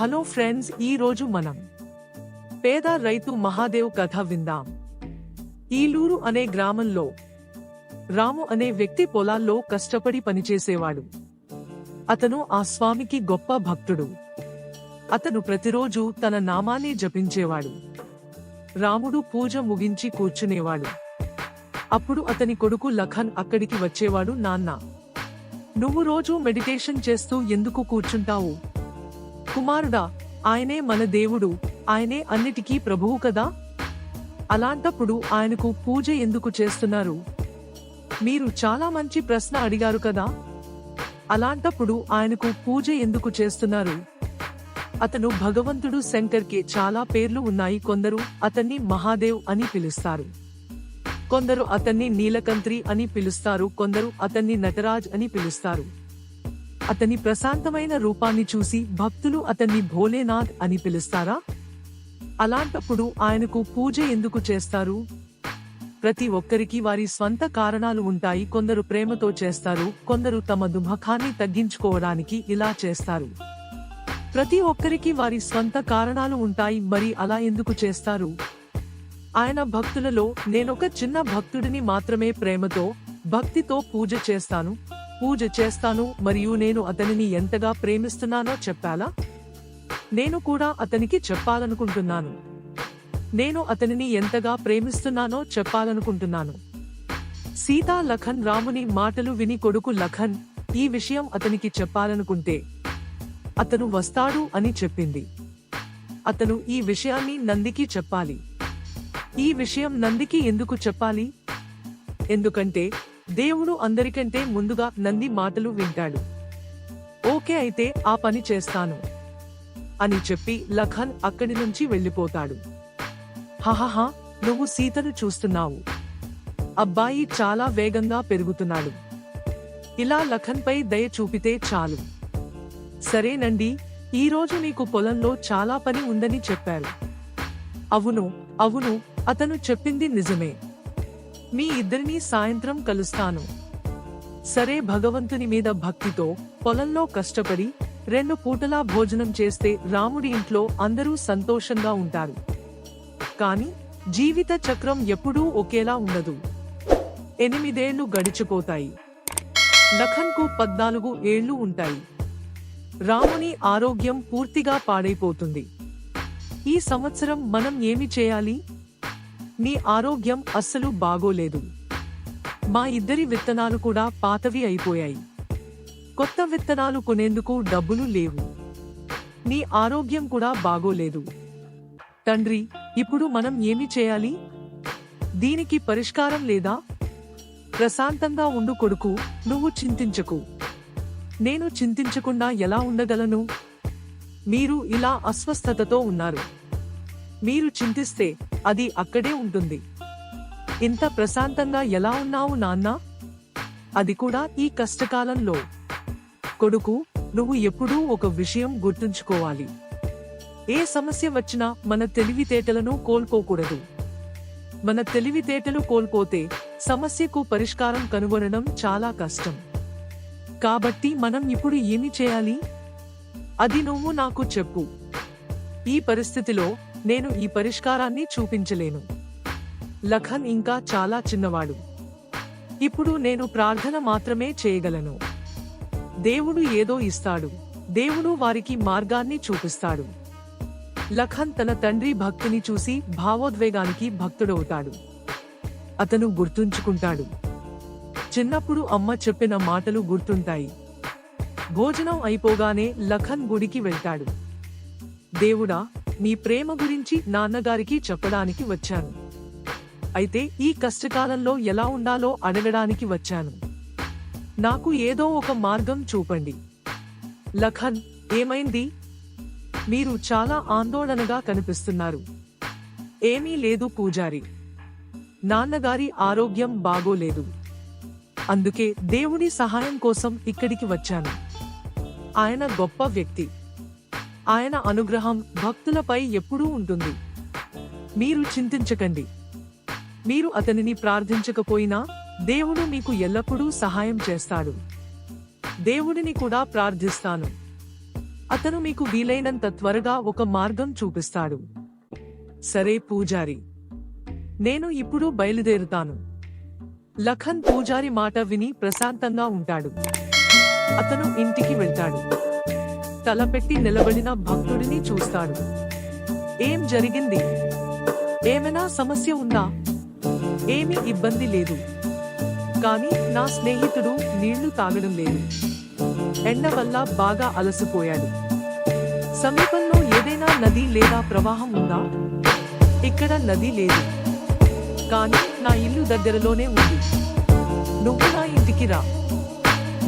Hello friends ఈ రోజు మనం పేద రైతు మహాదేవ్ కథ విందాం. ఈలూరు అనే గ్రామంలో రాము అనే వ్యక్తి పొలాల్లో కష్టపడి పనిచేసేవాడు. అతను ఆ స్వామికి గొప్ప భక్తుడు. అతను ప్రతిరోజు తన నామాన్ని జపించేవాడు. రాముడు పూజ ముగించి కూర్చునేవాడు. అప్పుడు అతని కొడుకు లఖన్ అక్కడికి వచ్చేవాడు నాన్న నువ్వు రోజు మెడిటేషన్ చేస్తూ ఎందుకు కూర్చుంటావు? కుమారుడా ఆయనే మన దేవుడు ఆయనే అన్నిటికీ ప్రభువు కదా? అలాంటప్పుడు ఆయనకు పూజ ఎందుకు చేస్తున్నారు? మీరు చాలా మంచి ప్రశ్న అడిగారు కదా? అలాంటప్పుడు ఆయనకు పూజ ఎందుకు చేస్తున్నారు? అతను భగవంతుడు శంకర్కి చాలా పేర్లు ఉన్నాయి కొందరు అతన్ని మహాదేవ్ అని పిలుస్తారు. కొందరు అతన్ని నీలకంత్రి అని పిలుస్తారు కొందరు అతన్ని నటరాజ్ అని పిలుస్తారు. అతని ప్రశాంతమైన రూపాన్ని చూసి భక్తులు అతన్ని భోలేనాథ్ అని పిలుస్తారా? అలాంటప్పుడు ఆయనకు పూజ ఎందుకు చేస్తారు? ప్రతి ఒక్కరికి వారి స్వంత కారణాలు ఉంటాయి. కొందరు ప్రేమతో చేస్తారు. కొందరు తమ దుమఖాన్ని తగ్గించుకోవడానికి ఇలా చేస్తారు. ప్రతి ఒక్కరికి వారి స్వంత కారణాలు ఉంటాయి. మరి అలా ఎందుకు చేస్తారు? ఆయన భక్తులలో నేనొక చిన్న భక్తుడిని మాత్రమే ప్రేమతో భక్తితో పూజ చేస్తాను. పూజ చేస్తాను మరియు నేను అతనిని ఎంతగా ప్రేమిస్తున్నానో చెప్పాలా? నేను కూడా అతనికి చెప్పాలనుకుంటున్నాను. నేను అతనిని ఎంతగా ప్రేమిస్తున్నానో చెప్పాలనుకుంటున్నాను. సీతా లఖన్ రాముని మాటలు విని కొడుకు లఖన్ ఈ విషయం అతనికి చెప్పాలనుకుంటే అతను వస్తాడు అని చెప్పింది. అతను ఈ విషయాన్ని నందికి చెప్పాలి. ఈ విషయం నందికి ఎందుకు చెప్పాలి? ఎందుకంటే దేవుడు అందరికంటే ముందుగా నంది మాటలు వింటాడు. ఓకే అయితే ఆ పని చేస్తాను. అని చెప్పి లఖన్ అక్కడి నుంచి వెళ్ళిపోతాడు. హహహా నువ్వు సీతను చూస్తున్నావు. అబ్బాయి చాలా వేగంగా పెరుగుతున్నాడు. ఇలా లఖన్ పై దయ చూపితే చాలు. సరేనండి ఈ రోజు నీకు పొలంలో చాలా పని ఉందని చెప్పారు. అవును అవును అతను చెప్పింది నిజమే. మీ ఇద్దరిని సాయంత్రం కలుస్తాను. సరే భగవంతుని మీద భక్తితో పొలంలో కష్టపడి రెండు పూటలా భోజనం చేస్తే రాముడి ఇంట్లో అందరూ సంతోషంగా ఉంటారు. కాని జీవిత చక్రం ఎప్పుడూ ఒకేలా ఉండదు. ఎనిమిదేళ్ళు గడిచిపోతాయి. లఖన్కు పద్నాలుగు ఏళ్ళు ఉంటాయి. రాముని ఆరోగ్యం పూర్తిగా పాడైపోతుంది. ఈ సంవత్సరం మనం ఏమి చేయాలి? నీ ఆరోగ్యం అస్సలు బాగోలేదు. మా ఇద్దరి విత్తనాలు కూడా పాతవి అయిపోయాయి. కొత్త విత్తనాలు కొనేందుకు డబ్బులు లేవు. నీ ఆరోగ్యం కూడా బాగోలేదు. తండ్రి ఇప్పుడు మనం ఏమి చేయాలి? దీనికి పరిష్కారం లేదా? ప్రశాంతంగా ఉండు కొడుకు నువ్వు చింతించకు. నేను చింతించకుండా ఎలా ఉండగలను? మీరు ఇలా అస్వస్థతతో ఉన్నారు. మీరు చింతిస్తే అది అక్కడే ఉంటుంది. ఇంత ప్రశాంతంగా ఎలా ఉన్నావు నాన్నా? అది కూడా ఈ కష్టకాలంలో. కొడుకు నువ్వు ఎప్పుడూ ఒక విషయం గుర్తుంచుకోవాలి. ఏ సమస్య వచ్చినా మన తెలివితేటలను కోల్పోకూడదు. మన తెలివితేటలు కోల్పోతే సమస్యకు పరిష్కారం కనుగొనడం చాలా కష్టం. కాబట్టి మనం ఇప్పుడు ఏమి చేయాలి? అది నువ్వు నాకు చెప్పు. ఈ పరిస్థితిలో నేను ఈ పరిష్కారాన్ని చూపించలేను. లఖన్ ఇంకా చాలా చిన్నవాడు. ఇప్పుడు నేను ప్రార్థన మాత్రమే చేయగలను. దేవుడు ఏదో ఇస్తాడు. దేవుడు వారికి మార్గాన్ని చూపిస్తాడు. లఖన్ తన తండ్రి భక్తిని చూసి భావోద్వేగానికి భక్తుడవుతాడు. అతను గుర్తుంచుకుంటాడు. చిన్నప్పుడు అమ్మ చెప్పిన మాటలు గుర్తుంటాయి. భోజనం అయిపోగానే లఖన్ గుడికి వెళ్తాడు. దేవుడా మీ ప్రేమ గురించి నాన్నగారికి చెప్పడానికి వచ్చాను. అయితే ఈ కష్టకాలంలో ఎలా ఉండాలో అడగడానికి వచ్చాను. నాకు ఏదో ఒక మార్గం చూపండి. లఖన్ ఏమైంది? మీరు చాలా ఆందోళనగా కనిపిస్తున్నారు. ఏమీ లేదు పూజారి. నాన్నగారి ఆరోగ్యం బాగోలేదు. అందుకే దేవుడి సహాయం కోసం ఇక్కడికి వచ్చాను. ఆయన గొప్ప వ్యక్తి. ఆయన అనుగ్రహం భక్తులపై ఎప్పుడూ ఉంటుంది. మీరు చింతించకండి. మీరు అతనిని ప్రార్థించకపోయినా దేవుడు మీకు ఎల్లప్పుడూ సహాయం చేస్తాడు. దేవుడిని కూడా ప్రార్థిస్తాను. అతను మీకు వీలైనంత త్వరగా ఒక మార్గం చూపిస్తాడు. సరే పూజారి నేను ఇప్పుడు బయలుదేరుతాను. లఖన్ పూజారి మాట విని ప్రశాంతంగా ఉంటాడు. అతను ఇంటికి వెళ్తాడు. తలపెట్టి నిలబడిన భక్తుడిని చూస్తాడు. ఏం జరిగింది? ఏమైనా సమస్య ఉందా? ఏమీ ఇబ్బంది లేదు. కానీ నా స్నేహితుడు నీళ్ళు తాగడం లేదు. ఎండ వల్ల బాగా అలసిపోయాడు. సమీపంలో ఏదైనా నది లేదా ప్రవాహం ఉందా? ఇక్కడ నది లేదు. కానీ నా ఇల్లు దగ్గరలోనే ఉంది. నువ్వు నా ఇంటికి రా.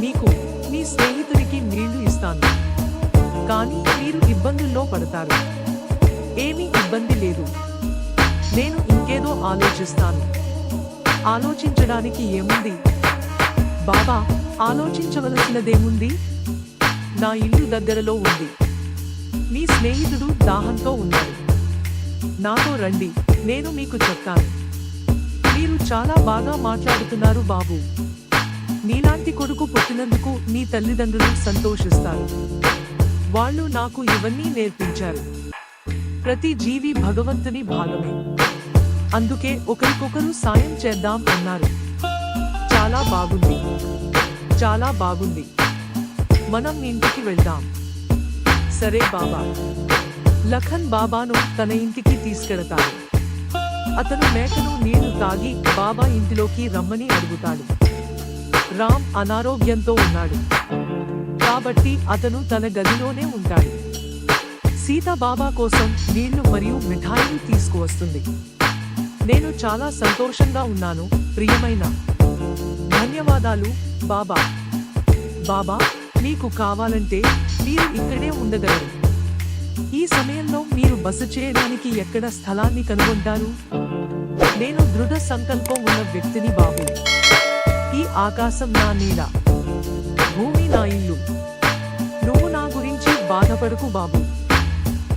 నీకు నీ స్నేహితుడికి నీళ్ళు ఇస్తాను. కానీ మీరు ఇబ్బందుల్లో పడతారు. ఏమీ ఇబ్బంది లేదు. నేను ఇంకేదో ఆలోచిస్తాను. ఆలోచించడానికి ఏముంది? బాబా ఆలోచించవలసినదేముంది? నా ఇల్లు దగ్గరలో ఉంది. మీ స్నేహితుడు దాహంతో ఉన్నాడు నాతో రండి నేను మీకు చెప్తాను. మీరు చాలా బాగా మాట్లాడుతున్నారు బాబు. నీలాంటి కొడుకు పుట్టినందుకు మీ తల్లిదండ్రులు సంతోషిస్తారు. వాళ్ళు నాకు ఇవన్నీ నేర్పించారు. ప్రతి జీవి భగవంతుని భాగమే. అందుకే ఒకరికొకరు సాయం చేద్దాం అన్నారు. చాలా బాగుంది. చాలా బాగుంది. మనం ఇంటికి వెళ్దాం. సరే బాబా. లఖన్ బాబాను తన ఇంటికి తీసుకెడతాడు అతను మేకను నీళ్ళు తాగి బాబా ఇంటిలోకి రమ్మని అడుగుతాడు. రామ్ అనారోగ్యంతో ఉన్నాడు. కాబట్టి అతను తన గదిలోనే ఉంటాడు. సీత బాబా కోసం నీళ్ళు మరియు మిఠాయిలు తీసుకువస్తుంది. నేను చాలా సంతోషంగా ఉన్నాను ప్రియమైన. ధన్యవాదాలు బాబా. బాబా మీకు కావాలంటే మీరు ఇక్కడే ఉండగలరు. ఈ సమయంలో మీరు బస చేయడానికి ఎక్కడ స్థలాన్ని కనుగొంటారు? నేను దృఢ సంకల్పం ఉన్న వ్యక్తిని బాబు. ఈ ఆకాశం నా నీడ. భూమి నా ఇల్లు. బాధపడకు బాబు.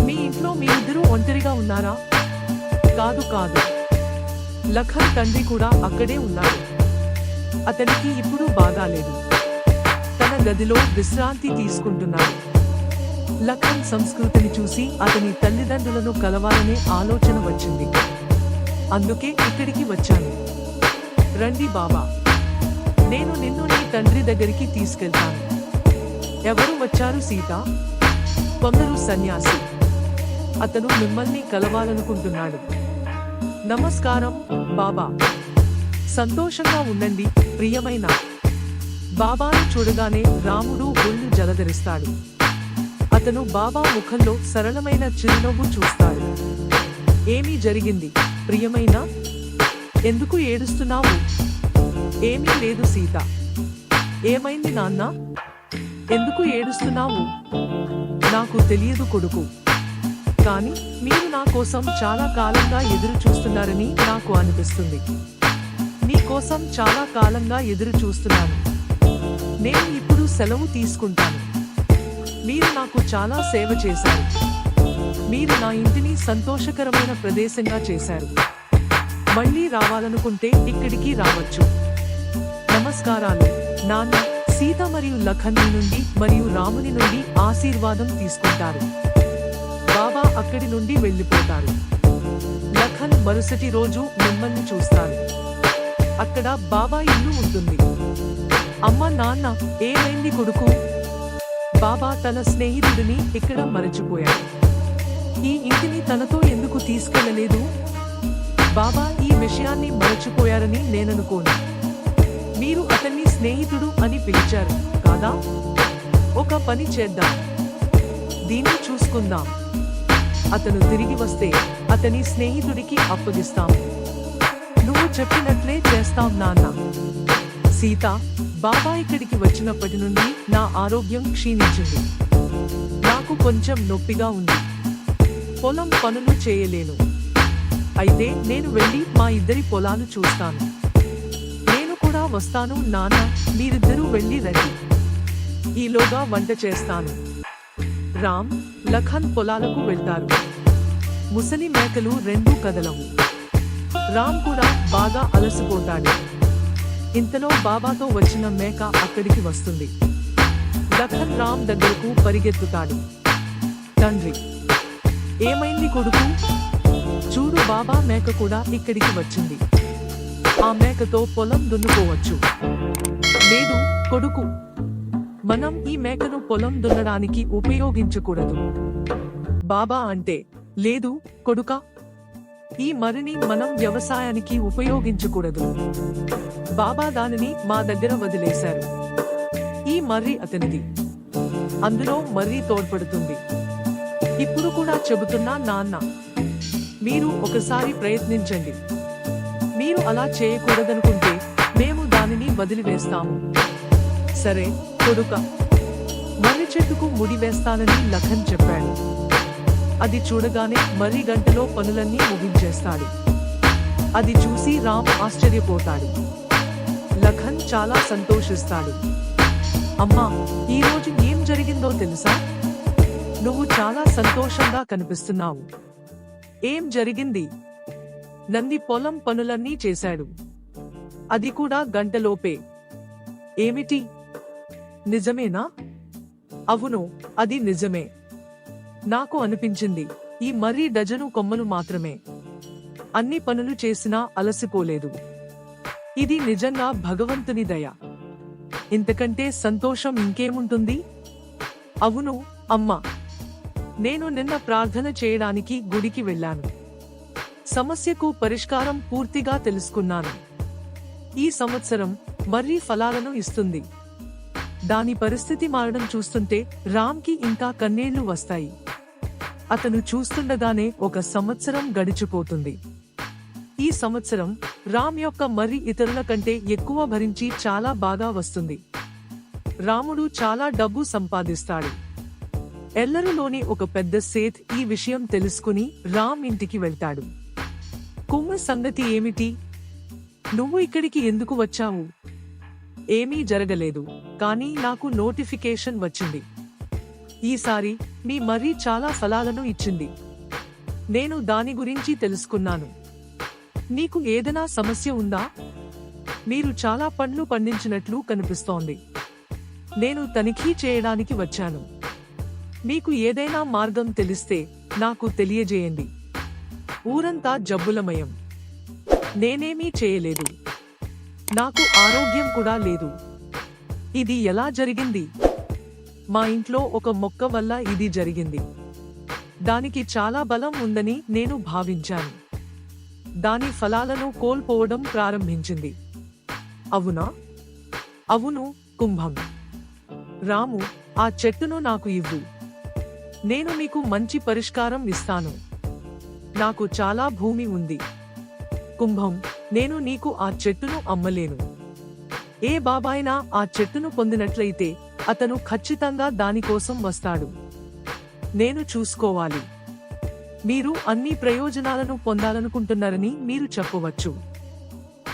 మీ ఇంట్లో మీ ఇద్దరూ ఒంటరిగా ఉన్నారా? కాదు కాదు. లఖన్ తండ్రి కూడా అక్కడే ఉన్నాడు. అతనికి ఇప్పుడు బాగాలేదు తన గదిలో విశ్రాంతి తీసుకుంటున్నాడు. లఖన్ సంస్కృతిని చూసి అతని తల్లిదండ్రులను కలవాలనే ఆలోచన వచ్చింది. అందుకే ఇక్కడికి వచ్చాను. రండి బాబా. నేను నిన్ను నీ తండ్రి దగ్గరికి తీసుకెళ్తాను. ఎవరు వచ్చారు సీత? కొందరు సన్యాసి. అతను మిమ్మల్ని కలవాలనుకుంటున్నాడు. నమస్కారం బాబా. సంతోషంగా ఉండండి ప్రియమైన. బాబాను చూడగానే రాముడు ఒళ్ళు జలధరిస్తాడు. అతను బాబా ముఖంలో సరళమైన చిరునవ్వు చూస్తాడు. ఏమీ జరిగింది ప్రియమైన? ఎందుకు ఏడుస్తున్నావు? ఏమీ లేదు సీత. ఏమైంది నాన్న? ఎందుకు ఏడుస్తున్నావు? నాకు తెలియదు కొడుకు. కానీ మీరు నా కోసం చాలా కాలంగా ఎదురు చూస్తున్నారని నాకు అనిపిస్తుంది. నీ కోసం చాలా కాలంగా ఎదురు చూస్తున్నాను. నేను ఇప్పుడు సెలవు తీసుకుంటాను. మీరు నాకు చాలా సేవ చేశారు. మీరు నా ఇంటిని సంతోషకరమైన ప్రదేశంగా చేశారు. మళ్ళీ రావాలనుకుంటే ఇక్కడికి రావచ్చు. నమస్కారాలు నాన్న. సీత మరియు లఖన్ నుండి మరియు రాముని నుండి ఆశీర్వాదం తీసుకుంటారు. బాబా అక్కడి నుండి వెళ్ళిపోతారు. లఖన్ మరుసటి రోజు మిమ్మల్ని చూస్తారు అక్కడ బాబా ఇల్లు ఉంటుంది. అమ్మ నాన్న ఏమైంది కొడుకు? బాబా తన స్నేహితుడిని ఇక్కడ మరచిపోయాడు. ఈ ఇంటిని తనతో ఎందుకు తీసుకెళ్ళలేదు? బాబా ఈ విషయాన్ని మరచిపోయారని నేననుకోను. మీరు అతన్ని స్నేహితుడు అని పిలిచారు కాదా? ఒక పని చేద్దాం. దీన్ని చూసుకుందాం. అతను తిరిగి వస్తే అతని స్నేహితుడికి అప్పగిస్తాం. నువ్వు చెప్పినట్లే చేస్తాం నాన్న. సీత బాబా ఇక్కడికి వచ్చినప్పటి నుండి నా ఆరోగ్యం క్షీణించింది. నాకు కొంచెం నొప్పిగా ఉంది. పొలం పనులు చేయలేను. అయితే నేను వెళ్ళి మా ఇద్దరి పొలాలు చూస్తాను. వస్తాను నాన్న మీరిద్దరూ వెళ్ళి రండి. ఈలోగా వంట చేస్తాను. రామ్ లఖన్ పొలాలకు వెళ్తారు. ముసలి మేకలు రెండు కదలవు. రామ్ కూడా బాగా అలసిపోతాడు. ఇంతలో బాబాతో వచ్చిన మేక అక్కడికి వస్తుంది. లఖన్ రామ్ దగ్గరకు పరిగెత్తుతాడు. తండ్రి ఏమైంది కొడుకు? చూడు బాబా మేక కూడా ఇక్కడికి వచ్చింది. ఆ మేకతో పొలం దున్నుకోవచ్చు. లేదు కొడుకు. మనం ఈ మేకను పొలం దున్నడానికి ఉపయోగించకూడదు. బాబా అంటే లేదు కొడుక. ఈ మరిని మనం వ్యవసాయానికి ఉపయోగించకూడదు. బాబా దానిని మా దగ్గర వదిలేశారు. ఈ మర్రి అతనిది. అందులో మర్రి తోడ్పడుతుంది. ఇప్పుడు కూడా చెబుతున్నా నాన్న. మీరు ఒకసారి ప్రయత్నించండి. మీరు అలా చేయకూడదనుకుంటే మేము దానిని వదిలివేస్తాము. సరే కొడుక. మర్రి చెట్టుకు ముడి వేస్తానని లఖన్ చెప్పాడు. అది చూడగానే మర్రి గంటలో పనులన్నీ ముగించేస్తాడు. అది చూసి రామ్ ఆశ్చర్యపోతాడు. లఖన్ చాలా సంతోషిస్తాడు. అమ్మా ఈరోజు ఏం జరిగిందో తెలుసా? నువ్వు చాలా సంతోషంగా కనిపిస్తున్నావు. ఏం జరిగింది? నంది పొలం పనులన్నీ చేశాడు. అది కూడా గంటలోపే. ఏమిటి? నిజమేనా? అవును అది నిజమే. నాకు అనిపించింది ఈ మరీ డజను కొమ్మలు మాత్రమే. అన్ని పనులు చేసినా అలసిపోలేదు. ఇది నిజంగా భగవంతుని దయ. ఇంతకంటే సంతోషం ఇంకేముంటుంది? అవును అమ్మా. నేను నిన్న ప్రార్థన చేయడానికి గుడికి వెళ్ళాను. సమస్యకు పరిష్కారం పూర్తిగా తెలుసుకున్నాను. ఈ సంవత్సరం మర్రి ఫలాలను ఇస్తుంది. దాని పరిస్థితి మారడం చూస్తుంటే రామ్కి ఇంకా కన్నీళ్ళు వస్తాయి. అతను చూస్తుండగానే ఒక సంవత్సరం గడిచిపోతుంది. ఈ సంవత్సరం రామ్ యొక్క మర్రి ఇతరుల కంటే ఎక్కువ భరించి చాలా బాగా వస్తుంది. రాముడు చాలా డబ్బు సంపాదిస్తాడు. ఎల్లరులోని ఒక పెద్ద సేత్ ఈ విషయం తెలుసుకుని రామ్ ఇంటికి వెళ్తాడు. కుమ్ము సంగతి ఏమిటి? నువ్వు ఇక్కడికి ఎందుకు వచ్చావు? ఏమీ జరగలేదు కానీ నాకు నోటిఫికేషన్ వచ్చింది. ఈసారి మీ మర్రి చాలా ఫలాలను ఇచ్చింది. నేను దాని గురించి తెలుసుకున్నాను. నీకు ఏదైనా సమస్య ఉందా? మీరు చాలా పండ్లు పండించినట్లు కనిపిస్తోంది. నేను తనిఖీ చేయడానికి వచ్చాను. మీకు ఏదైనా మార్గం తెలిస్తే నాకు తెలియజేయండి. ఊరంతా జబ్బులమయం. నేనేమీ చేయలేదు. నాకు ఆరోగ్యం కూడా లేదు. ఇది ఎలా జరిగింది? మా ఇంట్లో ఒక మొక్క వల్ల ఇది జరిగింది. దానికి చాలా బలం ఉందని నేను భావించాను. దాని ఫలాలను కోల్పోవడం ప్రారంభించింది. అవునా? అవును కుంభం. రాము ఆ చెట్టును నాకు ఇవ్వు. నేను మీకు మంచి పరిష్కారం ఇస్తాను. నాకు చాలా భూమి ఉంది. కుంభం నేను నీకు ఆ చెట్టును అమ్మలేను. ఏ బాబాయినా ఆ చెట్టును పొందినట్లయితే అతను ఖచ్చితంగా దానికోసం వస్తాడు. నేను చూసుకోవాలి. మీరు అన్ని ప్రయోజనాలను పొందాలనుకుంటున్నారని మీరు చెప్పవచ్చు.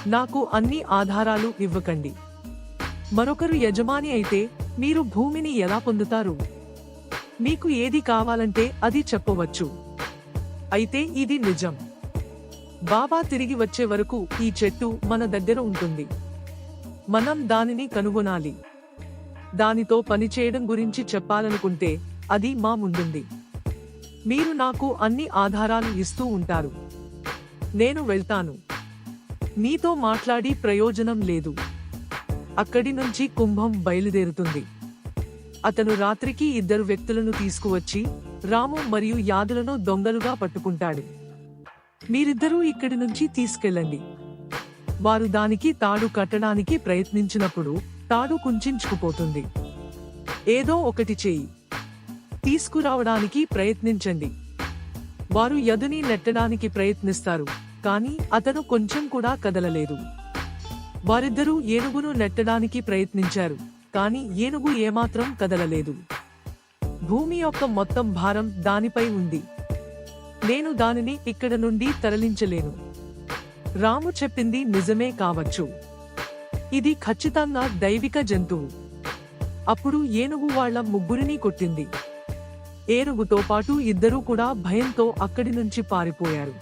నాకు అన్ని ఆధారాలు ఇవ్వకండి. మరొకరు యజమాని అయితే మీరు భూమిని ఎలా పొందుతారు? మీకు ఏది కావాలంటే అది చెప్పవచ్చు. అయితే ఇది నిజం. బాబా తిరిగి వచ్చే వరకు ఈ చెట్టు మన దగ్గర ఉంటుంది. మనం దానిని కనుగొనాలి. దానితో పనిచేయడం గురించి చెప్పాలనుకుంటే అది మా ముందుంది. మీరు నాకు అన్ని ఆధారాలు ఇస్తూ ఉంటారు. నేను వెళ్తాను. నీతో మాట్లాడి ప్రయోజనం లేదు. అక్కడి నుంచి కుంభం బయలుదేరుతుంది. అతను రాత్రికి ఇద్దరు వ్యక్తులను తీసుకువచ్చి రాము మరియు యాదులను దొంగలుగా పట్టుకుంటాడు. మీరిద్దరూ ఇక్కడి నుంచి తీసుకెళ్ళండి. వారు దానికి తాడు కట్టడానికి ప్రయత్నించినప్పుడు తాడు కుంచుకుపోతుంది ఏదో ఒకటి చేయి. తీసుకురావడానికి ప్రయత్నించండి. వారు యదుని నెట్టడానికి ప్రయత్నిస్తారు కానీ అతను కొంచెం కూడా కదలలేదు. వారిద్దరూ ఏనుగును నెట్టడానికి ప్రయత్నించారు కానీ ఏనుగు ఏమాత్రం కదలలేదు. భూమి యొక్క మొత్తం భారం దానిపై ఉంది. నేను దానిని ఇక్కడ నుండి తరలించలేను. రాము చెప్పింది నిజమే కావచ్చు. ఇది ఖచ్చితంగా దైవిక జంతువు. అప్పుడు ఏనుగు వాళ్ళ ముగ్గురిని కొట్టింది. ఏనుగుతో పాటు ఇద్దరూ కూడా భయంతో అక్కడి నుంచి పారిపోయారు.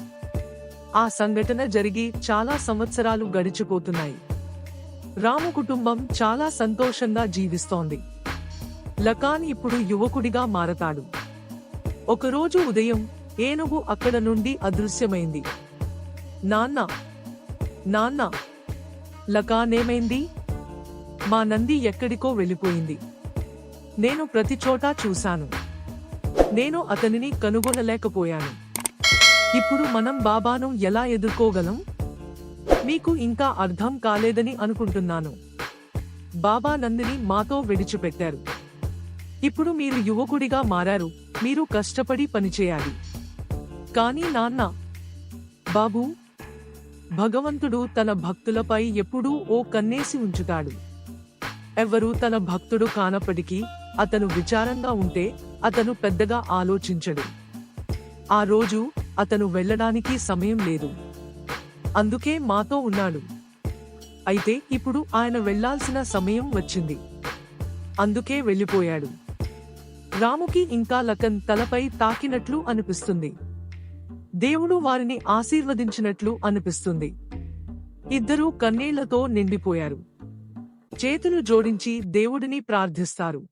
ఆ సంఘటన జరిగి చాలా సంవత్సరాలు గడిచిపోతున్నాయి. రాము కుటుంబం చాలా సంతోషంగా జీవిస్తోంది. లకాన్ ఇప్పుడు యువకుడిగా మారతాడు. ఒకరోజు ఉదయం ఏనుగు అక్కడ నుండి అదృశ్యమైంది. నాన్న నాన్న లకానేమైంది మా నంది ఎక్కడికో వెళ్ళిపోయింది. నేను ప్రతి చోటా చూశాను. నేను అతనిని కనుగొనలేకపోయాను. ఇప్పుడు మనం బాబాను ఎలా ఎదుర్కోగలం? మీకు ఇంకా అర్థం కాలేదని అనుకుంటున్నాను. బాబా నందిని మాతో విడిచిపెట్టారు. ఇప్పుడు మీరు యువకుడిగా మారారు. మీరు కష్టపడి పనిచేయాలి. కానీ నాన్న బాబు భగవంతుడు తన భక్తులపై ఎప్పుడూ ఓ కన్నేసి ఉంచుతాడు. ఎవరు తన భక్తుడు కానప్పటికీ అతను విచారంగా ఉంటే అతను పెద్దగా ఆలోచించడు. ఆ రోజు అతను వెళ్ళడానికి సమయం లేదు. అందుకే మాతో ఉన్నాడు. అయితే ఇప్పుడు ఆయన వెళ్ళాల్సిన సమయం వచ్చింది. అందుకే వెళ్ళిపోయాడు. రాముకి ఇంకా లకన్ తలపై తాకినట్లు అనిపిస్తుంది. దేవుడు వారిని ఆశీర్వదించినట్లు అనిపిస్తుంది. ఇద్దరూ కన్నీళ్ళతో నిండిపోయారు. చేతులు జోడించి దేవుడిని ప్రార్థిస్తారు.